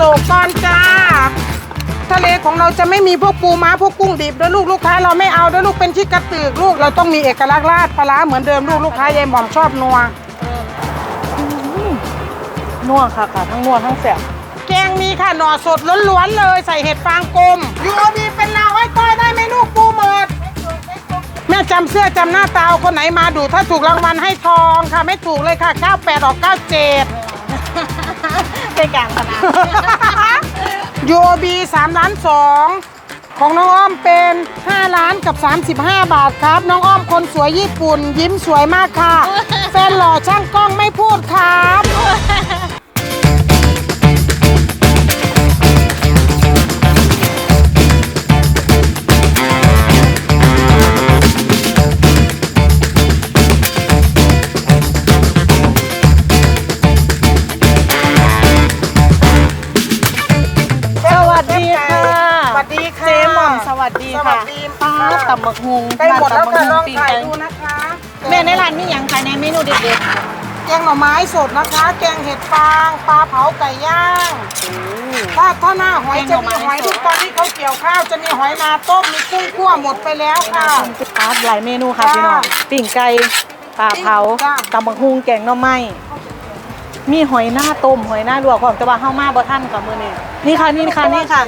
โศกก่อนจ้า ทะเลของเราจะไม่มีพวกปูม้าพวกกุ้งดิบเด้อลูกลูกค้าเราไม่เอาเด้อลูกเป็นชิกกระตือกลูกเราต้องมีเอกลักษณ์ราดปลาร้าเหมือนเดิมลูกลูกค้ายายหม่อมชอบนัวนัวค่ะค่ะ ทั้งนัวทั้งแสบแกงมีค่ะหน่อสดล้วนๆเลยใส่เห็ดฟางกลมยูโอบีเป็นลาวไอ้ต้อยได้ไหมลูกปูเมิดแม่จำเสื้อจำหน้าตาเอาคนไหนมาดูถ้าถูกรางวัลให้ทองค่ะ ไม่ถูกเลยค่ะ 98ออก97 เป็นกลางขนาด UOB 3ล้าน2ของน้องอ้อมเป็น 5 ล้านกับ 35 บาทครับ น้องอ้อมคนสวยญี่ปุ่น ยิ้มสวยมากค่ะ แฟนหล่อช่างกล้องไม่พูดครับ ค่ะสดีป้าค่ะตำบักฮุงใกล้หมดแล้วค่ะลร้านองตำบักฮุงปิ้งถ่ายไก่ดูนะคะแม่ในร้านมีอย่างภายในเมนูเด็ดแกงหน่อไม้สดนะคะ แกงเห็ดฟางปลาเผาไก่ย่างๆถ้าถ้าหน้าหอยจะมีหอยทุกตอนที่เขาเกี่ยวข้าวจะมีหอยนาต้มมีกุ้งคั่วหมดไปแล้วค่ะปาดหลายเมนูค่ะจ้าพี่น้องปิ้งไก่ปลาเผาจ้าตำบักฮุงแกงหน่อไม้มีหอยหน้าต้มหอยหน้าลวกของแต่ว่าเฮามาบ่ทันกับมื้อนี้นี่ค่ะนี่ค่ะนี่ค่ะ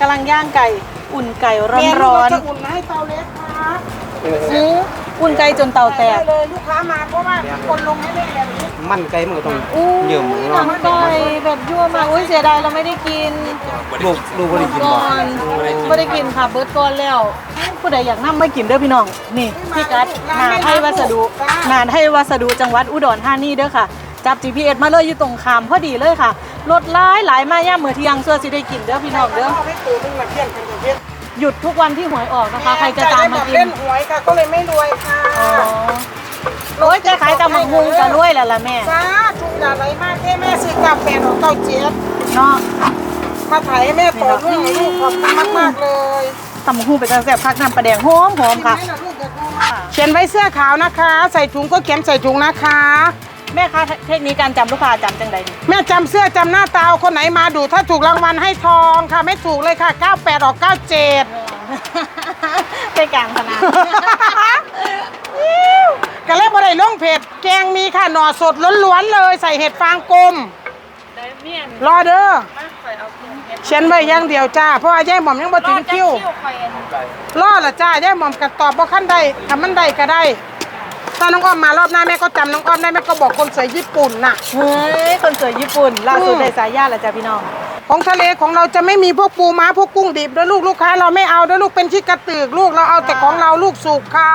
กำลังย่างไก่ อุ่นไก่ร้เมอนนูร้อเรานจะอุ่นให้เตาเล็กค่ะอื้ออุ่นไก่จนเตาแตกได้เลยลูกค้ามาเพราะว่าคนลงให้ได้แบบนี้มันไก่มันก็ต้องอู้เยิ่มหเนาะนังไก่แบบยั่วมากอุ้ยเสียดายเราไม่ได้กินลูกลูกบ่ได้กินก่บ่อนไม่ได้กินค่ะเบิร์ดก่อนแล้วผู้ใดอยากนั่ไม่กินเด้อพี่น้องนี่พี่กัดนาไทยวัสดุนาไทยวัสดุจังหวัดอุดรธานีเด้อค่ะจับ GPS มาเลยอยู่ตรงขามพอดีเลยค่ะรถหลายหลายมาย่ามมือเที่ยงเสื้อสิได้กินเด้อพี่น้องเด้อเอาให้ตู่นึงมาเที่ยงกันกับ เที่ยงหยุดทุกวันที่หวยออกนะคะ ใครจะตามมากิเล่นนหวยค่ะ ก็เลยไม่รวยค่ะอ๋อโอ้ยจะขายตำบักฮุงจะรวยแล้วล่ะแม่จ้าทุกอย่างไรมากแค่แม่ซื้อกาแฟของเต้าเจี๊ยบเนาะมาถ่ายให้แม่ต่อด้วยเหรอลูกขอบคุณมากๆเลยตำบักฮุงเป็นตาแซ่บคักน้ำปลาแดงหอมหอมค่ะ กินไหล่ลูกเดี๋ยวดูนะเขียนไว้เสื้อขาวนะคะ ใส่ถุงก็เขียนใส่ถุงนะคะ แม่คะเทคนิคการจำลูกค้าจำจังใดนี่แม่จำเสื้อจำหน้าตาเอาคนไหนมาดู ถ้าถูกรางวัลให้ทองค่ะ ไม่ถูกเลยค่ะ 98 ออก 97 เป็นกลางขนาดกะเล็บ่ได้ลงเผ็ดแกงมีค่ะหน่อสดล้วนๆเลย ใส่เห็ดฟางกลมรอเด้อเขียนไว้อย่างเดียวจ้า เพราะว่าย่ายหม่อมยังบ่ถึงคิวรอละจ้าย่ายหม่อมกัตอบบ่ขั้นใดทำมันใดก็ได้ ถ้าน้องอ้อมมารอบหน้าแม่ก็จำน้องอ้อมได้แม่ก็บอกคนสวยญี่ปุ่นน่ะ เฮ้ย คนสวยญี่ปุ่น ล่าสุดอืมได้สายญาติแล้วจ้ะพี่น้อง ของทะเลของเราจะไม่มีพวกปูม้าพวกกุ้งดิบเด้อลูกลูกค้าเราไม่เอาเด้อลูกเป็นชิกกระตือกลูกเราเอาแต่ของเราลูกสุกค่ะ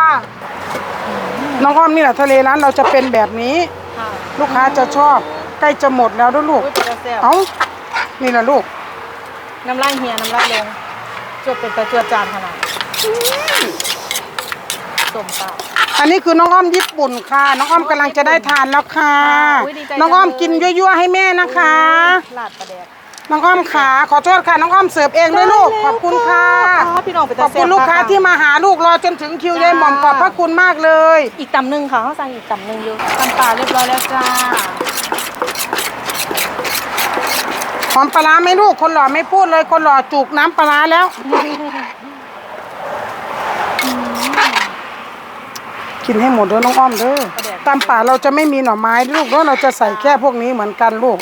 น้องอ้อมนี่แหละทะเลร้านเราจะเป็นแบบนี้ ค่ะลูกค้าจะชอบใกล้จะหมดแล้วเด้อลูก อุ้ยเป็นตาแซ่บเอ้านี่แหละลูก น้ำลายเฮียน้ำลายลงจวดเป็นตะจวดจานขนาด สมปาก อันนี้คือน้องอ้อมญี่ปุ่นค่ะ น้องอ้อมกำลังจะได้ทานแล้วค่ะ อุ๊ยดีใจน้องอ้อมจังเลยกินยั่วๆให้แม่นะคะ ลาดปลาแดกน้องอ้อมขาขอโทษค่ะ น้องอ้อมเสิร์ฟเองด้วยลูกขอบคุณค่ะอ๋อพี่น้องเป็นขตาอบแซ่บคุณลูกค้าที่มาหาลูกรอจนถึงคิวยายหม่อมขอบพระคุณมากเลย อีกตำหนึ่งค่ะเขาสั่งอีกตำหนึ่งอยู่ตำปลาเรียบร้อยแล้วจ้าหอมปลาร้าไหมลูกคนหล่อไม่พูดเลยคนหล่อจุกน้ำปลาร้าแล้ว กินให้หมดเด้อน้องอ้อมเด้อตามป่าเราจะไม่มีหน่อไม้ลูกแล้วเราจะใส่แค่พวกนี้เหมือนกันลูก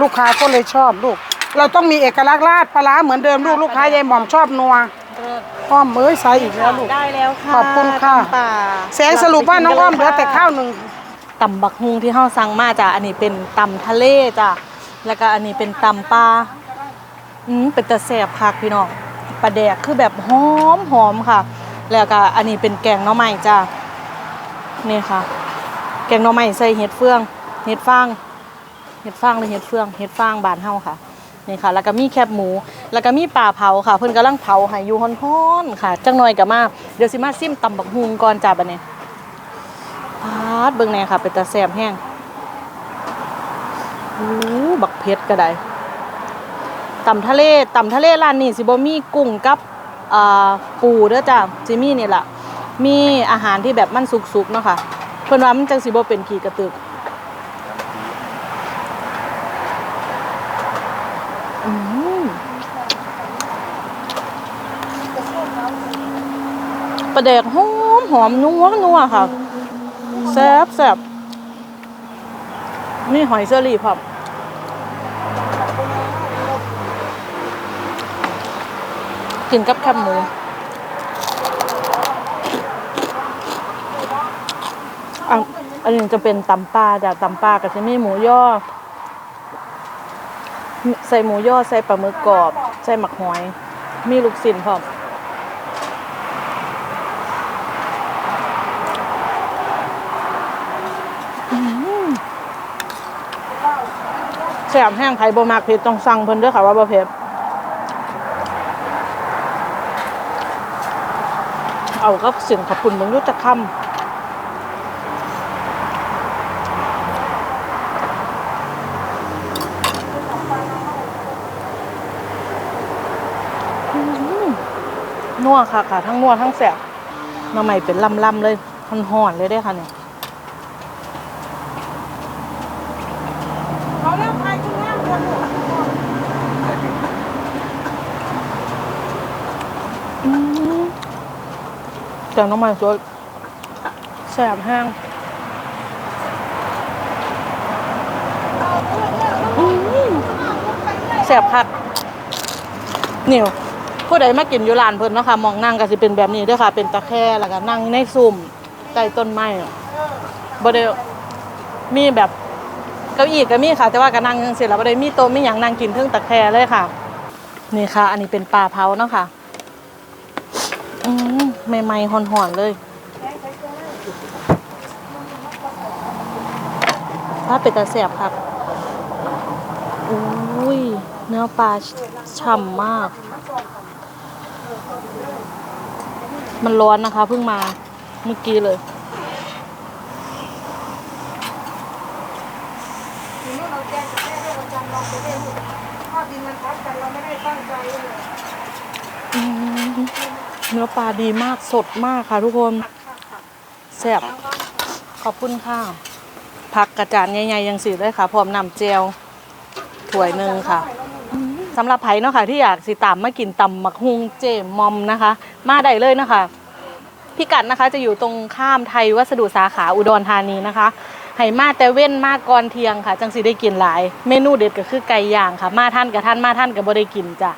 ลูกค้าก็เลยชอบลูก เราต้องมีเอกลักษณ์ราดปลาร้าเหมือนเดิมลูกลูกค้ายายหม่อมชอบนัวเลิศอ้อมเอ้ยใส่อีกแล้วลูกได้แล้วค่ะขอบคุณค่ะตำป่าแสงสรุปว่าน้องอ้อมเหลือแต่ข้าวหนึ่งตำบักฮุงที่เฮาสั่งมาจ้ะอันนี้เป็นตำทะเลจ้ะแล้วก็อันนี้เป็นตำปลาอืมเป็นตะแสบคักพี่น้องปลาแดกคือแบบหอมหอมค่ะ แล้วก็อันนี้เป็นแกงหน่อไม้จ้ะ นี่ค่ะ แกงหน่อไม้ใส่เห็ดเฟือง เห็ดฟาง เห็ดฟางหรือเห็ดเฟือง เห็ดฟางบานเฮาค่ะ นี่ค่ะ แล้วก็มีแคบหมู แล้วก็มีปลาเผาค่ะ เพิ่นกำลังเผาให้อยู่ฮ้อนๆค่ะ จังหน่อยก็มา เดี๋ยวสิมาซิมตำบักฮุงก่อนจ้ะบัดนี้พาดเบิ่งแน่ค่ะ เป็นตาแซ่บแห้งโอ้บักเพชรก็ได้ตำทะเลตำทะเลร้านนี้สิบ่มีกุ้งกับอ่าปูเด้อจ้ะสิมี่นี่แหละ มีอาหารที่แบบมันสุกๆเนาะค่ะเพิ่นว่ามันจังสิบ่เป็นขี้กระตึกอืมปลาแดกหอมหอมนัวนัวค่ะแซ่บแซ่บนี่หอยเซอรี่พร้อมกินกับแคบหมู อันนี้จะเป็นตำปลาจากตำปลากับจะมีหมูย่อ ใส่หมูย่อใส่ปลาหมึกกรอบ ใส่หมักหอย มีลูกศิลพร้อมแซ่บแห้งไผ่บมากเผ็ดต้องสั่งเพิ่นด้อค่ะว่าบ่เผ็ดเอากับเสียงขอบคุณมึงรู้จักคำ นัวค่ะค่ะทั้งนัวทั้งแสบหน้ำใหม่เป็นลำๆเลยมันห่อนเลยได้อค่ะเนี่ยเขาเริ่มพายจุ้งน้ำคนหัวอืมแต่น้ำใหม่สวยแสบแห้งแสบคักเหนี่ ผู้ใดมากินอยู่ร้านเพิ่นเนาะค่ะมองนั่งก็สิเป็นแบบนี้เด้อค่ะ เป็นตะแคร่แล้วก็นั่งในซุ้มใต้ต้นไม้อะบ่ได้มีแบบเก้าอี้ก็มีค่ะ แต่ว่าก็นั่งจังซี่แล้วบ่ได้มีโต๊ะมีหยังนั่งกินเทิงตะแคร่เลยค่ะ นี่ค่ะ อันนี้เป็นปลาเผาเนาะค่ะอืมใหม่ๆหอนๆเลยถ้าเป็นตาแสบครับอุ้ยเนื้อปลาฉ่ำมาก มันร้อนนะคะเพิ่งมาเมื่อกี้เลย เนื้อปลาดีมากสดมากค่ะทุกคนแซ่บขอบคุณค่ะผักกระจานใหญ่ๆยังสีเลยค่ะ พร้อมนำเจลถ้วยหนึ่งค่ะ สำหรับไผ่เนาะค่ะที่อยากสิตามมากินตำมักฮุงเจมอมนะคะ มาได้เลยนะคะพิกัดนะคะจะอยู่ตรงข้ามไทยวัสดุสาขาอุดรธานีนะคะให้มาแต่เว้นมาก่อนเที่ยงค่ะ จังสิได้กินหลาย เมนูเด็ดก็คือไก่ย่างค่ะ มาท่านกับท่านมาท่านกับบ่ได้กินจ้ะ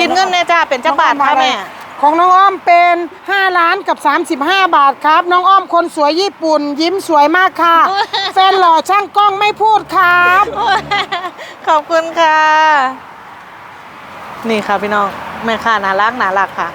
คิดเงินแน่จ้าเป็นจักบาทค่ะแม่ ของน้องอ้อมเป็น 5 ล้านกับ 35 บาทครับ น้องอ้อมคนสวยญี่ปุ่น ยิ้มสวยมากค่ะ แฟนหล่อช่างกล้องไม่พูดครับ ขอบคุณค่ะ นี่ค่ะพี่น้องแม่ค้าน่ารักน่ารักค่ะ